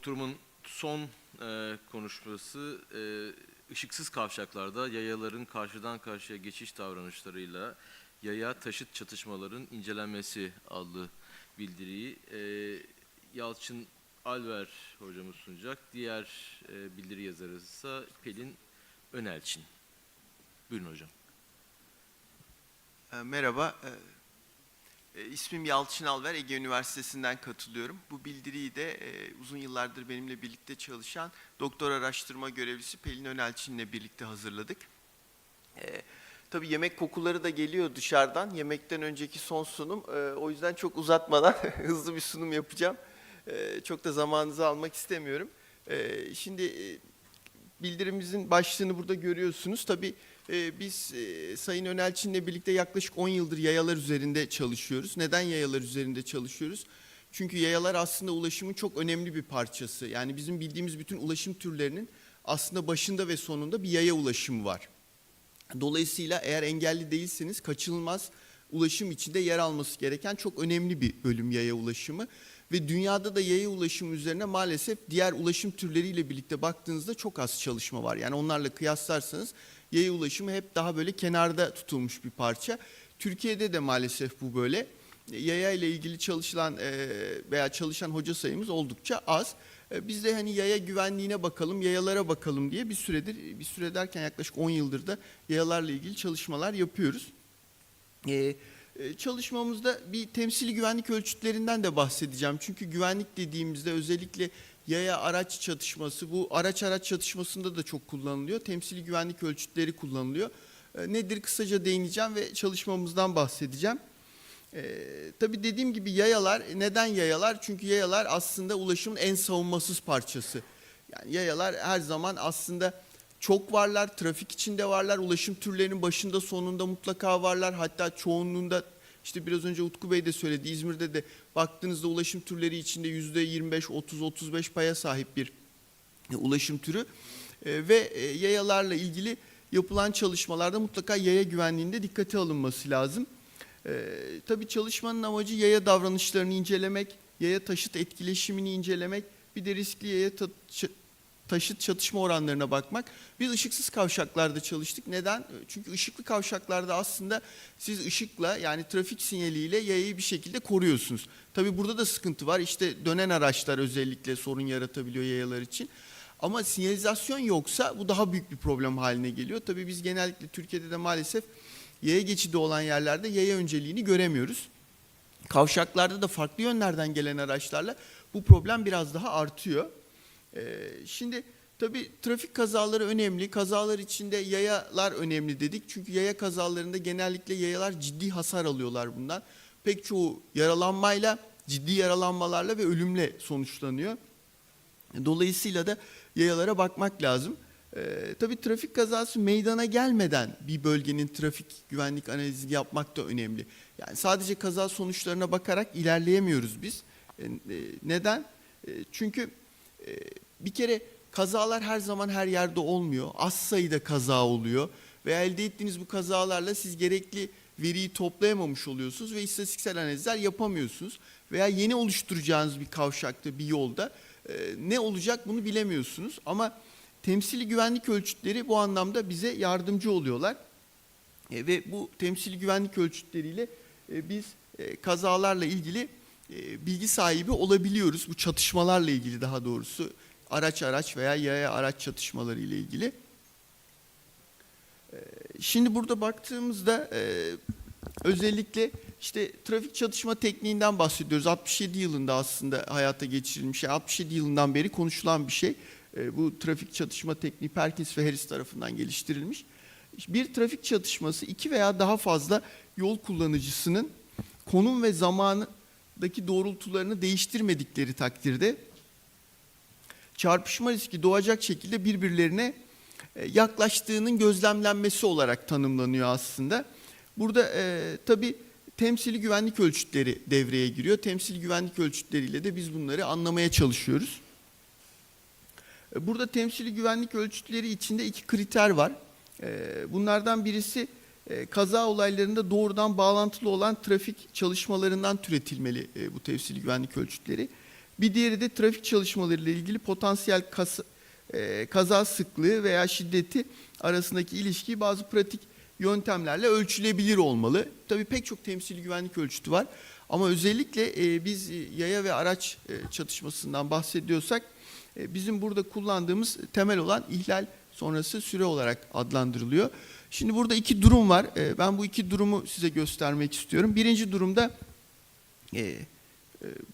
oturumun son e, konuşması e, ışıksız kavşaklarda yayaların karşıdan karşıya geçiş davranışlarıyla yaya taşıt çatışmaların incelenmesi adlı bildiriyi e, Yalçın Alver hocamız sunacak. Diğer e, bildiri yazarı ise Pelin Önelçin. Buyurun hocam. E, Merhaba, e, ismim Yalçın Alver, Ege Üniversitesi'nden katılıyorum. Bu bildiriyi de e, uzun yıllardır benimle birlikte çalışan doktor araştırma görevlisi Pelin Önelçin'le birlikte hazırladık. E, Tabii yemek kokuları da geliyor dışarıdan. Yemekten önceki son sunum. E, O yüzden çok uzatmadan hızlı bir sunum yapacağım. E, Çok da zamanınızı almak istemiyorum. Şimdi e, bildirimizin başlığını burada görüyorsunuz. Tabii e, biz e, Sayın Önelçin'le birlikte yaklaşık 10 yıldır yayalar üzerinde çalışıyoruz. Neden yayalar üzerinde çalışıyoruz? Çünkü yayalar aslında ulaşımın çok önemli bir parçası. Yani bizim bildiğimiz bütün ulaşım türlerinin aslında başında ve sonunda bir yaya ulaşımı var. Dolayısıyla eğer engelli değilseniz kaçınılmaz ulaşım içinde yer alması gereken çok önemli bir bölüm yaya ulaşımı. Ve dünyada da yaya ulaşımı üzerine maalesef diğer ulaşım türleriyle birlikte baktığınızda çok az çalışma var. Yani onlarla kıyaslarsanız yaya ulaşımı hep daha böyle kenarda tutulmuş bir parça. Türkiye'de de maalesef bu böyle. Yaya ile ilgili çalışılan e, veya çalışan hoca sayımız oldukça az. E, Biz de hani yaya güvenliğine bakalım, yayalara bakalım diye bir süredir, bir süre derken yaklaşık 10 yıldır da yayalarla ilgili çalışmalar yapıyoruz. E, çalışmamızda bir temsili güvenlik ölçütlerinden de bahsedeceğim. Çünkü güvenlik dediğimizde özellikle yaya araç çatışması, bu araç araç çatışmasında da çok kullanılıyor. Temsili güvenlik ölçütleri kullanılıyor. E, Nedir kısaca değineceğim ve çalışmamızdan bahsedeceğim. Ee, tabii dediğim gibi yayalar, neden yayalar? Çünkü yayalar aslında ulaşımın en savunmasız parçası. Yani yayalar her zaman aslında çok varlar, trafik içinde varlar, ulaşım türlerinin başında sonunda mutlaka varlar. Hatta çoğunluğunda işte biraz önce Utku Bey de söyledi İzmir'de de baktığınızda ulaşım türleri içinde yüzde 25, 30, 35 paya sahip bir e, ulaşım türü. E, ve e, yayalarla ilgili yapılan çalışmalarda mutlaka yaya güvenliğinde dikkate alınması lazım. E, tabii çalışmanın amacı yaya davranışlarını incelemek, yaya taşıt etkileşimini incelemek, bir de riskli yaya taşıt çatışma oranlarına bakmak. Biz ışıksız kavşaklarda çalıştık. Neden? Çünkü ışıklı kavşaklarda aslında siz ışıkla yani trafik sinyaliyle yayayı bir şekilde koruyorsunuz. Tabii burada da sıkıntı var. İşte dönen araçlar özellikle sorun yaratabiliyor yayalar için. Ama sinyalizasyon yoksa bu daha büyük bir problem haline geliyor. Tabii biz genellikle Türkiye'de de maalesef yaya geçidi olan yerlerde yaya önceliğini göremiyoruz. Kavşaklarda da farklı yönlerden gelen araçlarla bu problem biraz daha artıyor. Ee, şimdi tabii trafik kazaları önemli. Kazalar içinde yayalar önemli dedik. Çünkü yaya kazalarında genellikle yayalar ciddi hasar alıyorlar bundan. Pek çoğu yaralanmayla, ciddi yaralanmalarla ve ölümle sonuçlanıyor. Dolayısıyla da yayalara bakmak lazım. Ee, tabii trafik kazası meydana gelmeden bir bölgenin trafik güvenlik analizini yapmak da önemli. Yani sadece kaza sonuçlarına bakarak ilerleyemiyoruz biz. E, neden? E, çünkü e, bir kere kazalar her zaman her yerde olmuyor. Az sayıda kaza oluyor ve elde ettiğiniz bu kazalarla siz gerekli veriyi toplayamamış oluyorsunuz ve istatistiksel analizler yapamıyorsunuz. Veya yeni oluşturacağınız bir kavşakta, bir yolda e, ne olacak bunu bilemiyorsunuz. Ama temsili güvenlik ölçütleri bu anlamda bize yardımcı oluyorlar. E, ve bu temsili güvenlik ölçütleriyle e, biz kazalarla ilgili bilgi sahibi olabiliyoruz. Bu çatışmalarla ilgili daha doğrusu araç araç veya yaya araç çatışmaları ile ilgili. E, Şimdi burada baktığımızda e, özellikle işte trafik çatışma tekniğinden bahsediyoruz. 67 yılında aslında hayata geçirilmiş. Yani 67 yılından beri konuşulan bir şey. E, Bu trafik çatışma tekniği Perkins ve Harris tarafından geliştirilmiş. Bir trafik çatışması iki veya daha fazla yol kullanıcısının konum ve zamandaki doğrultularını değiştirmedikleri takdirde çarpışma riski doğacak şekilde birbirlerine e, yaklaştığının gözlemlenmesi olarak tanımlanıyor aslında. Burada e, tabii temsili güvenlik ölçütleri devreye giriyor. Temsili güvenlik ölçütleriyle de biz bunları anlamaya çalışıyoruz. E, Burada temsili güvenlik ölçütleri içinde iki kriter var. E, Bunlardan birisi kaza olaylarında doğrudan bağlantılı olan trafik çalışmalarından türetilmeli e, bu temsili güvenlik ölçütleri. Bir diğeri de trafik çalışmaları ile ilgili potansiyel kas- e, kaza sıklığı veya şiddeti arasındaki ilişkiyi bazı pratik yöntemlerle ölçülebilir olmalı. Tabii pek çok temsili güvenlik ölçütü var. Ama özellikle e, biz yaya ve araç e, çatışmasından bahsediyorsak e, bizim burada kullandığımız temel olan ihlal sonrası süre olarak adlandırılıyor. Şimdi burada iki durum var. E, ben bu iki durumu size göstermek istiyorum. Birinci durumda e, e,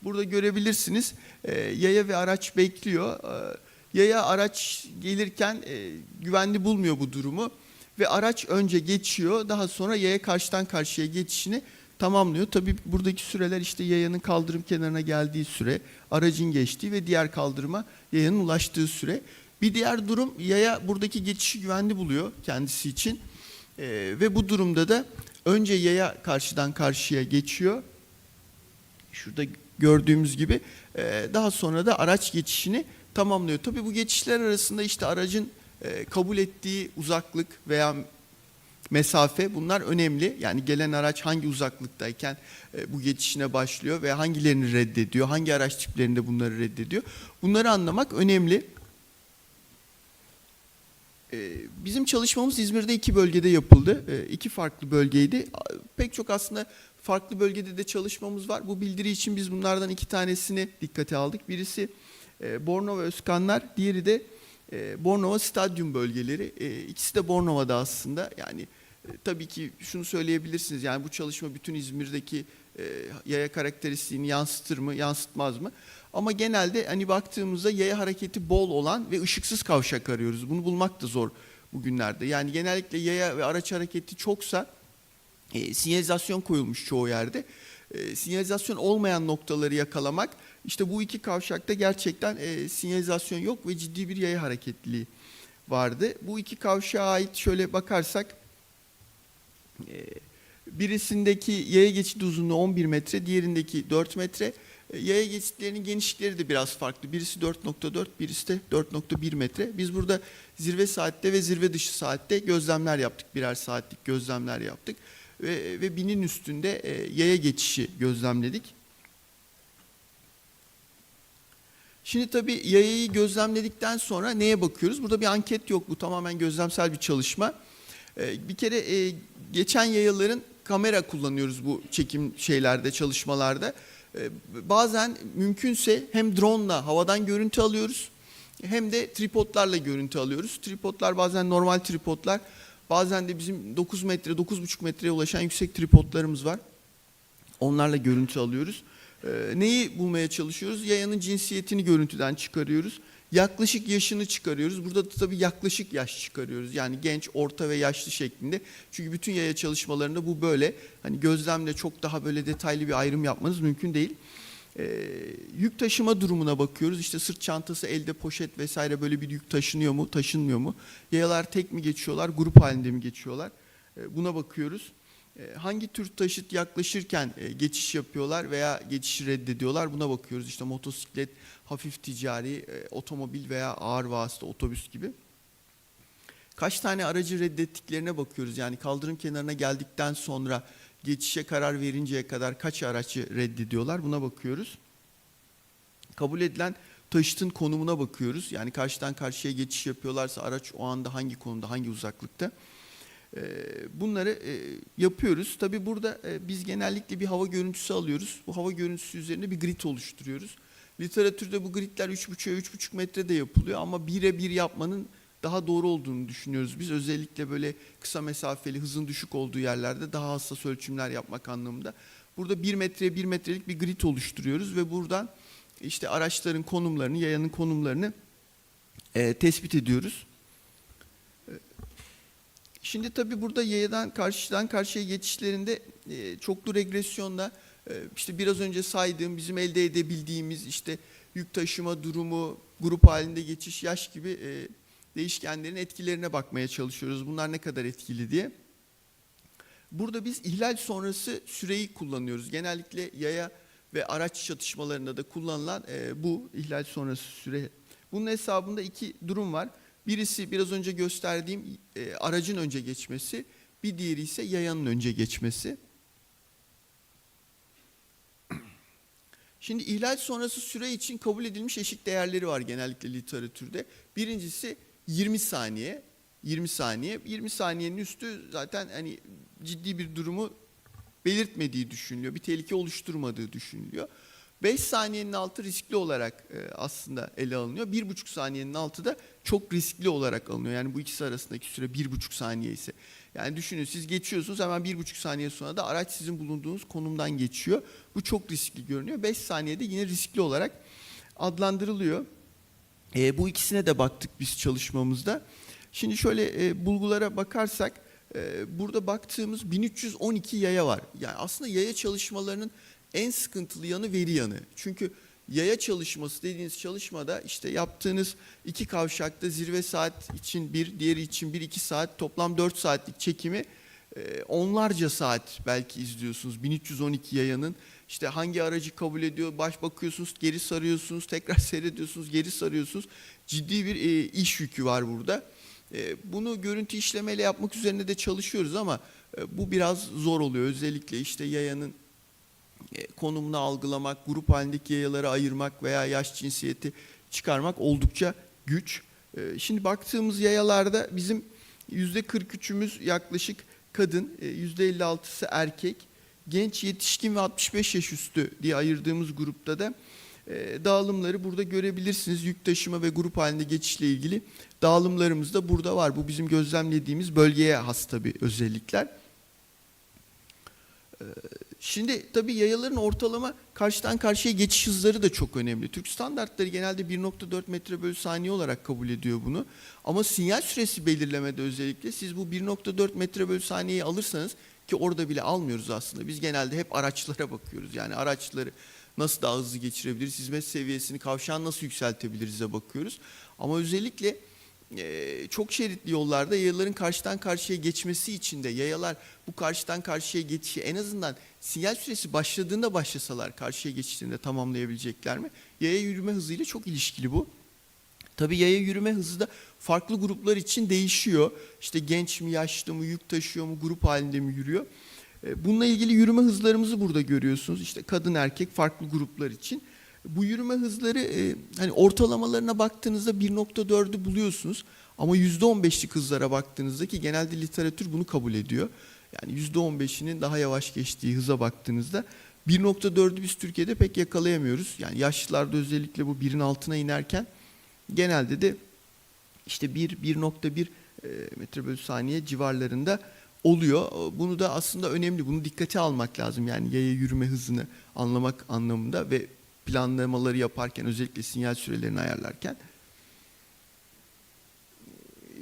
burada görebilirsiniz e, yaya ve araç bekliyor. Yaya araç gelirken güvenli bulmuyor bu durumu ve araç önce geçiyor daha sonra yaya karşıdan karşıya geçişini tamamlıyor. Tabii buradaki süreler işte yayanın kaldırım kenarına geldiği süre, aracın geçtiği ve diğer kaldırıma yayanın ulaştığı süre. Bir diğer durum yaya buradaki geçişi güvenli buluyor kendisi için. Ee, ve bu durumda da önce yaya karşıdan karşıya geçiyor. Şurada gördüğümüz gibi e, daha sonra da araç geçişini tamamlıyor. Tabii bu geçişler arasında işte aracın e, kabul ettiği uzaklık veya mesafe bunlar önemli. Yani gelen araç hangi uzaklıktayken e, bu geçişine başlıyor ve hangilerini reddediyor, hangi araç tiplerinde bunları reddediyor. Bunları anlamak önemli. E, Bizim çalışmamız İzmir'de iki bölgede yapıldı. E, iki farklı bölgeydi. Pek çok aslında farklı bölgede de çalışmamız var. Bu bildiri için biz bunlardan iki tanesini dikkate aldık. Birisi e, Bornova Özkanlar, diğeri de e, Bornova Stadyum bölgeleri. E, İkisi de Bornova'da aslında. Yani tabii ki şunu söyleyebilirsiniz. Yani bu çalışma bütün İzmir'deki yaya karakteristiğini yansıtır mı, yansıtmaz mı? Ama genelde hani baktığımızda yaya hareketi bol olan ve ışıksız kavşak arıyoruz. Bunu bulmak da zor bugünlerde. Yani genellikle yaya ve araç hareketi çoksa e, sinyalizasyon koyulmuş çoğu yerde. E, sinyalizasyon olmayan noktaları yakalamak, işte bu iki kavşakta gerçekten e, sinyalizasyon yok ve ciddi bir yaya hareketliliği vardı. Bu iki kavşağa ait şöyle bakarsak, e, birisindeki yaya geçidi uzunluğu 11 metre, diğerindeki 4 metre. Yaya geçitlerinin genişlikleri de biraz farklı. Birisi 4.4, birisi de 4.1 metre. Biz burada zirve saatte ve zirve dışı saatte gözlemler yaptık. Birer saatlik gözlemler yaptık. Ve, ve binin üstünde e, yaya geçişi gözlemledik. Şimdi tabii yayayı gözlemledikten sonra neye bakıyoruz? Burada bir anket yok. Bu tamamen gözlemsel bir çalışma. E, bir kere e, geçen yayaların kamera kullanıyoruz bu çekim şeylerde, çalışmalarda. E, bazen mümkünse hem drone'la havadan görüntü alıyoruz hem de tripodlarla görüntü alıyoruz. Tripodlar bazen normal tripodlar, bazen de bizim 9 metre, 9,5 metreye ulaşan yüksek tripodlarımız var. Onlarla görüntü alıyoruz. E, neyi bulmaya çalışıyoruz? Yayanın cinsiyetini görüntüden çıkarıyoruz. Yaklaşık yaşını çıkarıyoruz. Burada da tabii yaklaşık yaş çıkarıyoruz. Yani genç, orta ve yaşlı şeklinde. Çünkü bütün yaya çalışmalarında bu böyle. Hani gözlemle çok daha böyle detaylı bir ayrım yapmanız mümkün değil. Ee, yük taşıma durumuna bakıyoruz. İşte sırt çantası, elde poşet vesaire böyle bir yük taşınıyor mu, taşınmıyor mu? Yayalar tek mi geçiyorlar, grup halinde mi geçiyorlar? Ee, buna bakıyoruz. Ee, hangi tür taşıt yaklaşırken e, geçiş yapıyorlar veya geçişi reddediyorlar? Buna bakıyoruz. İşte motosiklet, hafif ticari, e, otomobil veya ağır vasıta, otobüs gibi. Kaç tane aracı reddettiklerine bakıyoruz. Yani kaldırım kenarına geldikten sonra geçişe karar verinceye kadar kaç aracı reddediyorlar buna bakıyoruz. Kabul edilen taşıtın konumuna bakıyoruz. Yani karşıdan karşıya geçiş yapıyorlarsa araç o anda hangi konumda, hangi uzaklıkta. Ee, Bunları e, yapıyoruz. Tabii burada e, biz genellikle bir hava görüntüsü alıyoruz. Bu hava görüntüsü üzerinde bir grid oluşturuyoruz. Literatürde bu gridler 3,5'e 3,5 metrede yapılıyor ama 1'e 1 yapmanın daha doğru olduğunu düşünüyoruz. Biz özellikle böyle kısa mesafeli, hızın düşük olduğu yerlerde daha hassas ölçümler yapmak anlamında. Burada 1 metreye 1 metrelik bir grid oluşturuyoruz ve buradan işte araçların konumlarını, yayanın konumlarını e, tespit ediyoruz. E, Şimdi tabii burada yayadan karşıdan karşıya geçişlerinde e, çoklu regresyonla e, işte biraz önce saydığım bizim elde edebildiğimiz işte yük taşıma durumu, grup halinde geçiş, yaş gibi e, değişkenlerin etkilerine bakmaya çalışıyoruz. Bunlar ne kadar etkili diye. Burada biz ihlal sonrası süreyi kullanıyoruz. Genellikle yaya ve araç çatışmalarında da kullanılan e, bu ihlal sonrası süre. Bunun hesabında iki durum var. Birisi biraz önce gösterdiğim e, aracın önce geçmesi, bir diğeri ise yayanın önce geçmesi. Şimdi ihlal sonrası süre için kabul edilmiş eşik değerleri var genellikle literatürde. Birincisi 20 saniye. 20 saniye. 20 saniyenin üstü zaten hani ciddi bir durumu belirtmediği düşünülüyor. Bir tehlike oluşturmadığı düşünülüyor. 5 saniyenin altı riskli olarak e, aslında ele alınıyor. 1,5 saniyenin altı da çok riskli olarak alınıyor. Yani bu ikisi arasındaki süre 1,5 saniye ise. Yani düşünün siz geçiyorsunuz hemen 1,5 saniye sonra da araç sizin bulunduğunuz konumdan geçiyor. Bu çok riskli görünüyor. 5 saniyede yine riskli olarak adlandırılıyor. E, bu ikisine de baktık biz çalışmamızda. Şimdi şöyle e, bulgulara bakarsak e, burada baktığımız 1312 yaya var. Yani aslında yaya çalışmalarının en sıkıntılı yanı veri yanı. Çünkü yaya çalışması dediğiniz çalışmada işte yaptığınız iki kavşakta zirve saat için bir, diğeri için bir, iki saat toplam 4 saatlik çekimi e, onlarca saat belki izliyorsunuz. 1312 yayanın işte hangi aracı kabul ediyor, baş bakıyorsunuz, geri sarıyorsunuz, tekrar seyrediyorsunuz, geri sarıyorsunuz. Ciddi bir e, iş yükü var burada. E, bunu görüntü işlemeyle yapmak üzerine de çalışıyoruz ama bu biraz zor oluyor. Özellikle işte yayanın konumunu algılamak, grup halindeki yayaları ayırmak veya yaş cinsiyeti çıkarmak oldukça güç. E, Şimdi baktığımız yayalarda bizim yüzde 43'ümüz yaklaşık kadın, e, yüzde 56'sı erkek, genç, yetişkin ve 65 yaş üstü diye ayırdığımız grupta da e, dağılımları burada görebilirsiniz. Yük taşıma ve grup halinde geçişle ilgili dağılımlarımız da burada var. Bu bizim gözlemlediğimiz bölgeye has tabii özellikler. Şimdi tabii yayaların ortalama karşıdan karşıya geçiş hızları da çok önemli. Türk standartları genelde 1.4 metre bölü saniye olarak kabul ediyor bunu. Ama sinyal süresi belirlemede özellikle siz bu 1.4 metre bölü saniyeyi alırsanız ki orada bile almıyoruz aslında. Biz genelde hep araçlara bakıyoruz. Yani araçları nasıl daha hızlı geçirebiliriz, hizmet seviyesini kavşağın nasıl yükseltebiliriz'e bakıyoruz. Ama özellikle çok şeritli yollarda yayaların karşıdan karşıya geçmesi için de yayalar bu karşıdan karşıya geçişi en azından sinyal süresi başladığında başlasalar karşıya geçtiğinde tamamlayabilecekler mi? Yaya yürüme hızıyla çok ilişkili bu. Tabii yaya yürüme hızı da farklı gruplar için değişiyor. İşte genç mi, yaşlı mı, yük taşıyor mu, grup halinde mi yürüyor? Bununla ilgili yürüme hızlarımızı burada görüyorsunuz. İşte kadın erkek farklı gruplar için. Bu yürüme hızları e, hani ortalamalarına baktığınızda 1.4'ü buluyorsunuz. Ama %15'lik hızlara baktığınızda ki genelde literatür bunu kabul ediyor. Yani %15'inin daha yavaş geçtiği hıza baktığınızda 1.4'ü biz Türkiye'de pek yakalayamıyoruz. Yani yaşlılarda özellikle bu birin altına inerken genelde de işte 1 1.1 e, metre bölü saniye civarlarında oluyor. Bunu da aslında önemli. Bunu dikkate almak lazım. Yani yaya yürüme hızını anlamak anlamında ve planlamaları yaparken özellikle sinyal sürelerini ayarlarken.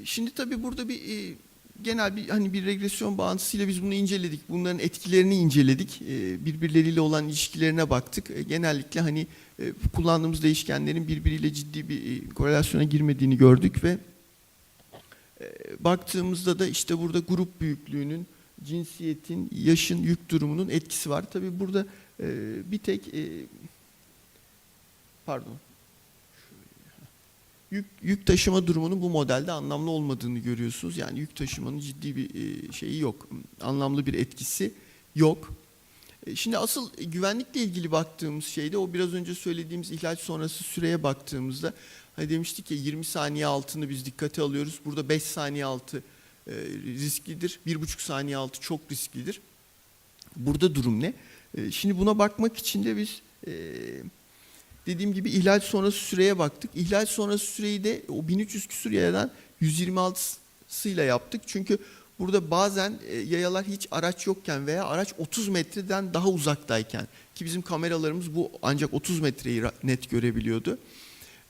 Şimdi tabii burada bir e, genel bir hani bir regresyon bağıntısıyla biz bunu inceledik. Bunların etkilerini inceledik. E, birbirleriyle olan ilişkilerine baktık. E, genellikle hani kullandığımız değişkenlerin birbiriyle ciddi bir korelasyona girmediğini gördük ve baktığımızda da işte burada grup büyüklüğünün, cinsiyetin, yaşın, yük durumunun etkisi var. Tabii burada bir tek pardon yük, yük taşıma durumunun bu modelde anlamlı olmadığını görüyorsunuz. Yani yük taşımanın ciddi bir e, şeyi yok. Anlamlı bir etkisi yok. E, Şimdi asıl güvenlikle ilgili baktığımız şeyde o biraz önce söylediğimiz ihlal sonrası süreye baktığımızda hani demiştik ya 20 saniye altını biz dikkate alıyoruz. Burada 5 saniye altı e, risklidir. 1,5 saniye altı çok risklidir. Burada durum ne? Şimdi buna bakmak için de biz dediğim gibi ihlal sonrası süreye baktık. İhlal sonrası süreyi de o 1300 küsur yayadan 126'sıyla yaptık. Çünkü burada bazen e, yayalar hiç araç yokken veya araç 30 metreden daha uzaktayken ki bizim kameralarımız bu ancak 30 metreyi net görebiliyordu.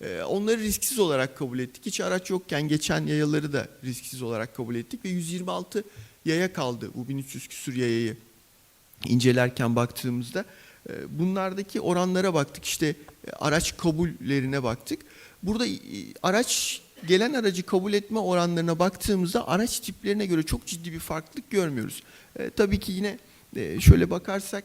E, Onları risksiz olarak kabul ettik. Hiç araç yokken geçen yayaları da risksiz olarak kabul ettik ve 126 yaya kaldı bu 1300 küsur yayayı incelerken baktığımızda. E, Bunlardaki oranlara baktık işte e, araç kabullerine baktık. Burada araç gelen aracı kabul etme oranlarına baktığımızda araç tiplerine göre çok ciddi bir farklılık görmüyoruz. E, tabii ki yine e, şöyle bakarsak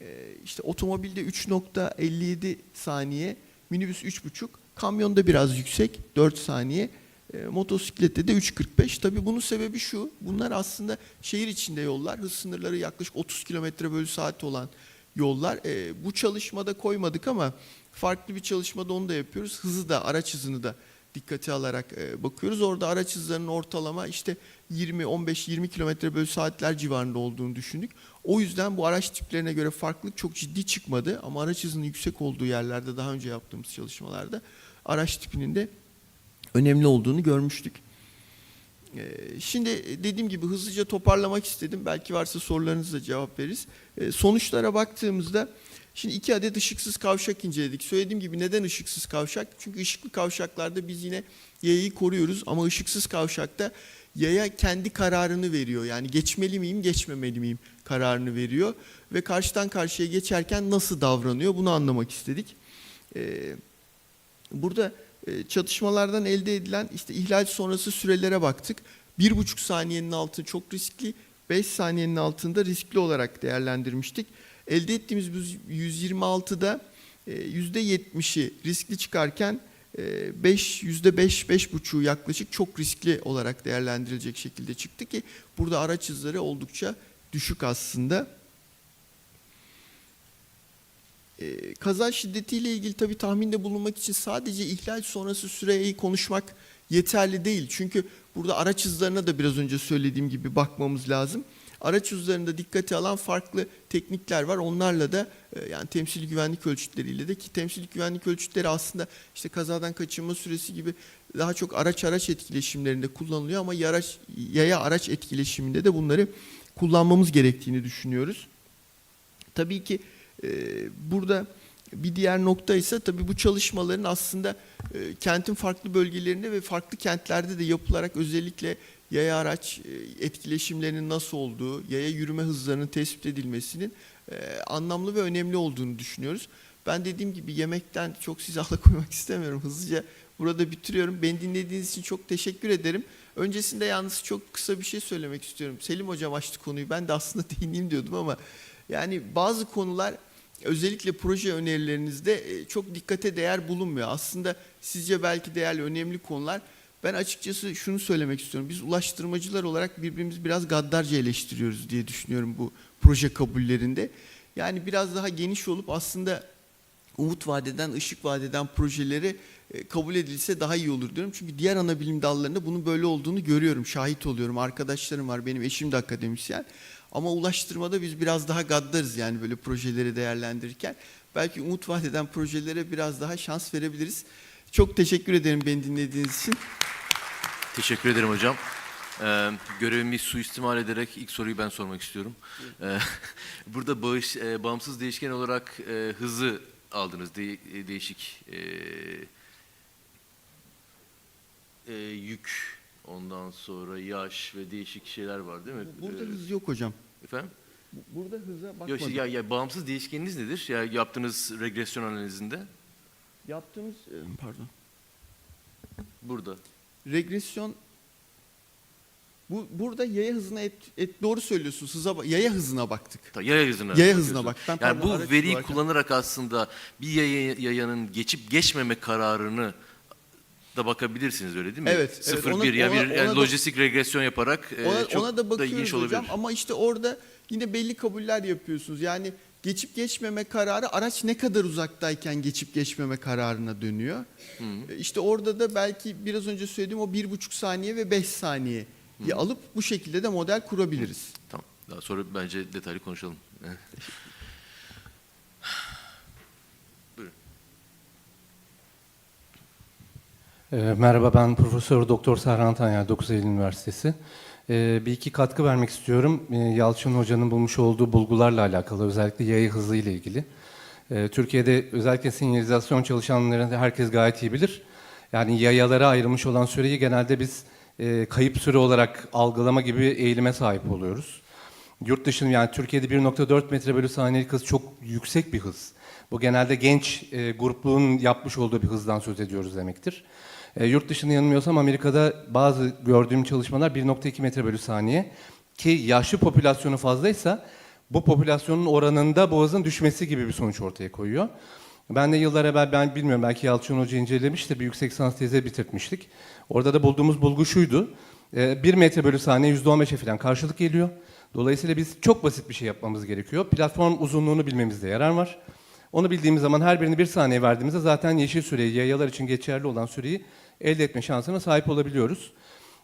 e, işte otomobilde 3.57 saniye, minibüs 3.5, kamyonda biraz yüksek 4 saniye, e, motosiklette de 3.45. Tabii bunun sebebi şu, bunlar aslında şehir içinde yollar, hız sınırları yaklaşık 30 kilometre bölü saat olan yollar. E, bu çalışmada koymadık ama farklı bir çalışmada onu da yapıyoruz. Hızı da araç hızını da dikkate alarak e, bakıyoruz. Orada araç hızlarının ortalama işte 20 15 20 kilometre bölü saatler civarında olduğunu düşündük. O yüzden bu araç tiplerine göre farklılık çok ciddi çıkmadı ama araç hızının yüksek olduğu yerlerde daha önce yaptığımız çalışmalarda araç tipinin de önemli olduğunu görmüştük. Ee, Şimdi dediğim gibi hızlıca toparlamak istedim. Belki varsa sorularınızla cevap veririz. Ee, Sonuçlara baktığımızda şimdi iki adet ışıksız kavşak inceledik. Söylediğim gibi neden ışıksız kavşak? Çünkü ışıklı kavşaklarda biz yine yayayı koruyoruz ama ışıksız kavşakta yaya kendi kararını veriyor. Yani geçmeli miyim, geçmemeli miyim kararını veriyor ve karşıdan karşıya geçerken nasıl davranıyor bunu anlamak istedik. Ee, Burada çatışmalardan elde edilen işte ihlal sonrası sürelere baktık. Bir buçuk saniyenin altı çok riskli, 5 saniyenin altında riskli olarak değerlendirmiştik. Elde ettiğimiz bu 126'da e, %70'i riskli çıkarken e, 5 %5 5,5'u yaklaşık çok riskli olarak değerlendirilecek şekilde çıktı ki burada araç hızları oldukça düşük aslında. Ee, kaza şiddetiyle ilgili tabii tahminde bulunmak için sadece ihlal sonrası süreyi konuşmak yeterli değil. Çünkü burada araç hızlarına da biraz önce söylediğim gibi bakmamız lazım. Araç hızlarında dikkate alan farklı teknikler var. Onlarla da e, yani temsil güvenlik ölçütleriyle de ki temsil güvenlik ölçütleri aslında işte kazadan kaçınma süresi gibi daha çok araç araç etkileşimlerinde kullanılıyor ama yaraç, yaya araç etkileşiminde de bunları kullanmamız gerektiğini düşünüyoruz. Tabii ki burada bir diğer nokta ise tabii bu çalışmaların aslında e, kentin farklı bölgelerinde ve farklı kentlerde de yapılarak özellikle yaya araç e, etkileşimlerinin nasıl olduğu, yaya yürüme hızlarının tespit edilmesinin e, anlamlı ve önemli olduğunu düşünüyoruz. Ben dediğim gibi yemekten çok sizi alakoymak istemiyorum. Hızlıca burada bitiriyorum. Beni dinlediğiniz için çok teşekkür ederim. Öncesinde yalnız çok kısa bir şey söylemek istiyorum. Selim Hocam açtı konuyu. Ben de aslında değineyim diyordum ama yani bazı konular özellikle proje önerilerinizde e, çok dikkate değer bulunmuyor. Aslında sizce belki değerli, önemli konular. Ben açıkçası şunu söylemek istiyorum. Biz ulaştırmacılar olarak birbirimizi biraz gaddarca eleştiriyoruz diye düşünüyorum bu proje kabullerinde. Yani biraz daha geniş olup aslında umut vadeden, ışık vadeden projeleri e, kabul edilse daha iyi olur diyorum. Çünkü diğer ana bilim dallarında bunun böyle olduğunu görüyorum, şahit oluyorum. Arkadaşlarım var, benim eşim de akademisyen. Ama ulaştırmada biz biraz daha gaddarız yani böyle projeleri değerlendirirken. Belki umut vadeden projelere biraz daha şans verebiliriz. Çok teşekkür ederim beni dinlediğiniz için. Teşekkür ederim hocam. Ee, görevimi suistimal ederek ilk soruyu ben sormak istiyorum. Ee, burada bağış, e, bağımsız değişken olarak e, hızı aldınız. De- e, değişik e, e, yük, ondan sonra yaş ve değişik şeyler var değil mi? Burada Ee, hız yok hocam. Efendim? Burada hıza Yok, bakmadım. şey, ya, ya bağımsız değişkeniniz nedir? Ya yaptığınız regresyon analizinde Yaptığımız, e, pardon. burada. regresyon bu burada yaya hızına et, et doğru söylüyorsunuz. Hıza yaya hızına baktık. Ta- Yaya hızına. Yaya hızına bak. Ben Yani bu veriyi kullanarak aslında bir yaya, yayanın geçip geçmeme kararını da bakabilirsiniz öyle değil mi? Evet, evet. 0 Ona- 1 ya ona- bir yani ona da- lojistik regresyon yaparak e, Ona, çok ona da bakıyoruz ilginç hocam olabilir. ama işte orada yine belli kabuller yapıyorsunuz. Yani geçip geçmeme kararı araç ne kadar uzaktayken geçip geçmeme kararına dönüyor. E, İşte orada da belki biraz önce söylediğim o bir buçuk saniye ve beş saniye alıp bu şekilde de model kurabiliriz. Tamam. Daha sonra bence detaylı konuşalım. Merhaba ben Profesör Doktor Serhan Tanyel 9 Eylül Üniversitesi. Ee, Bir iki katkı vermek istiyorum. Ee, Yalçın Hoca'nın bulmuş olduğu bulgularla alakalı özellikle yayı hızı ile ilgili. Ee, Türkiye'de özellikle sinyalizasyon çalışanlarını herkes gayet iyi bilir. Yani yayalara ayrılmış olan süreyi genelde biz e, kayıp süre olarak algılama gibi eğilime sahip oluyoruz. Yurt dışında yani Türkiye'de 1.4 metre bölü saniyelik hız çok yüksek bir hız. Bu genelde genç e, grupluğun yapmış olduğu bir hızdan söz ediyoruz demektir. E, yurt dışında yanılmıyorsam Amerika'da bazı gördüğüm çalışmalar 1.2 metre bölü saniye ki yaşlı popülasyonu fazlaysa bu popülasyonun oranında bu hızın düşmesi gibi bir sonuç ortaya koyuyor. Ben de yıllar evvel ben bilmiyorum belki Yalçın Hoca incelemiş bir yüksek lisans tezi bitirtmiştik. Orada da bulduğumuz bulgu şuydu. 1 metre bölü saniye %15'e falan karşılık geliyor. Dolayısıyla biz çok basit bir şey yapmamız gerekiyor. Platform uzunluğunu bilmemizde yarar var. Onu bildiğimiz zaman her birini bir saniye verdiğimizde zaten yeşil süreyi, yayalar için geçerli olan süreyi elde etme şansına sahip olabiliyoruz.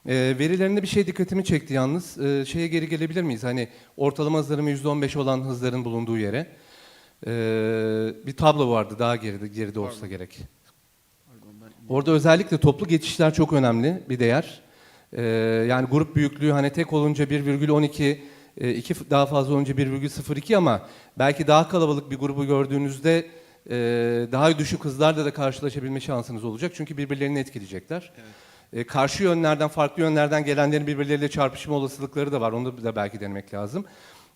Ee, verilerinde bir şey dikkatimi çekti yalnız. Ee, şeye geri gelebilir miyiz? Hani ortalama hızların %15 olan hızların bulunduğu yere. Ee, bir tablo vardı daha geride, geride olsa gerek. Orada özellikle toplu geçişler çok önemli bir değer. Ee, yani grup büyüklüğü hani tek olunca 1,12, e, iki f- daha fazla olunca 1,02 ama belki daha kalabalık bir grubu gördüğünüzde e, daha düşük hızlarla da karşılaşabilme şansınız olacak. Çünkü birbirlerini etkileyecekler. E, karşı yönlerden, farklı yönlerden gelenlerin birbirleriyle çarpışma olasılıkları da var. Onu da belki denemek lazım.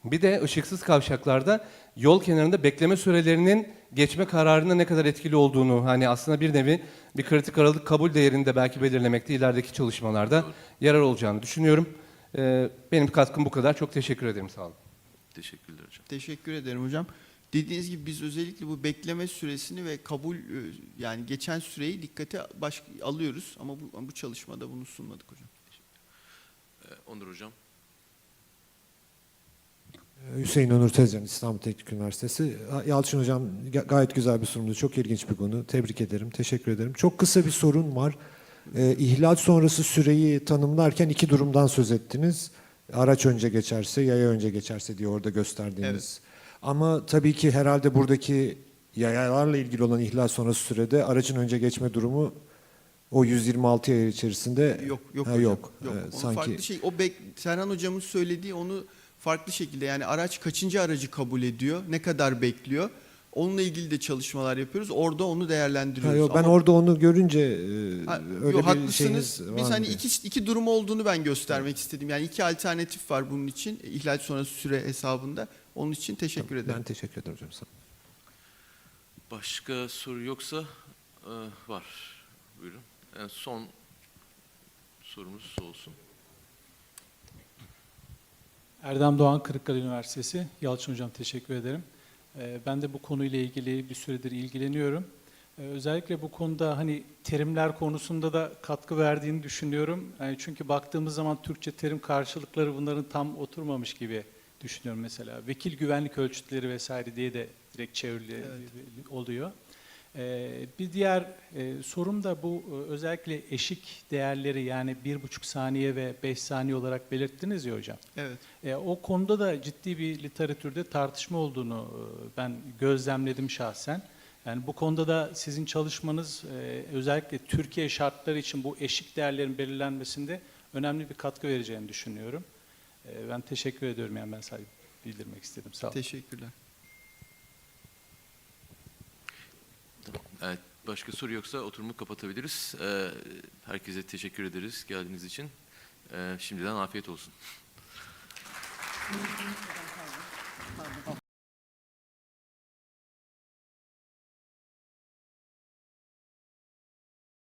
Bir de ışıksız kavşaklarda yol kenarında bekleme sürelerinin geçme kararında ne kadar etkili olduğunu hani aslında bir nevi bir kritik aralık kabul değerini de belki belirlemekte ilerideki çalışmalarda yarar olacağını düşünüyorum. E, benim katkım bu kadar. Çok teşekkür ederim. Sağ olun. Teşekkürler hocam. Teşekkür ederim hocam. Dediğiniz gibi biz özellikle bu bekleme süresini ve kabul e, yani geçen süreyi dikkate baş, alıyoruz ama bu, bu çalışmada bunu sunmadık hocam. Ee, Onur hocam. Hüseyin Onur Tezcan, İstanbul Teknik Üniversitesi. Yalçın Hocam ga- gayet güzel bir sunumdu. Çok ilginç bir konu. Tebrik ederim. Teşekkür ederim. Çok kısa bir sorun var. İhlal sonrası süreyi tanımlarken iki durumdan söz ettiniz. Araç önce geçerse, yaya önce geçerse diye orada gösterdiğiniz. Ama tabii ki herhalde buradaki yayalarla ilgili olan ihlal sonrası sürede aracın önce geçme durumu o 126 yaya içerisinde Yok yok Ha, hocam. yok. Yok. Ee, sanki farklı şey. O bek, Serhan hocamın söylediği onu farklı şekilde yani araç kaçıncı aracı kabul ediyor, ne kadar bekliyor. Onunla ilgili de çalışmalar yapıyoruz. Orada onu Ha, değerlendiriyoruz. yok, ben Ama- orada onu görünce e, Ha, öyle yo, bir haklısınız. şeyiniz Biz var hani mı? iki, iki durum olduğunu ben göstermek istedim. Yani iki alternatif var bunun için. İhlal sonrası süre hesabında. Onun için teşekkür ederim. Ben teşekkür ederim hocam. Sağ olun. Başka soru yoksa e, var. Buyurun. En son sorumuz olsun. Erdem Doğan Kırıkkale Üniversitesi. Yalçın Hocam teşekkür ederim. Ee, Ben de bu konuyla ilgili bir süredir ilgileniyorum. Ee, Özellikle bu konuda hani terimler konusunda da katkı verdiğini düşünüyorum. Yani çünkü baktığımız zaman Türkçe terim karşılıkları bunların tam oturmamış gibi düşünüyorum mesela. Vekil güvenlik ölçütleri vesaire diye de direkt çevrili oluyor. Ee, Bir diğer e, sorum da bu e, özellikle eşik değerleri yani bir buçuk saniye ve beş saniye olarak belirttiniz ya hocam. Evet. E, o konuda da ciddi bir literatürde tartışma olduğunu e, ben gözlemledim şahsen. Yani bu konuda da sizin çalışmanız e, özellikle Türkiye şartları için bu eşik değerlerin belirlenmesinde önemli bir katkı vereceğini düşünüyorum. E, ben teşekkür ediyorum yani ben sadece bildirmek istedim. Sağ olun. Teşekkürler. Evet, başka soru yoksa oturumu kapatabiliriz. Ee, herkese teşekkür ederiz geldiğiniz için. Ee, şimdiden afiyet olsun.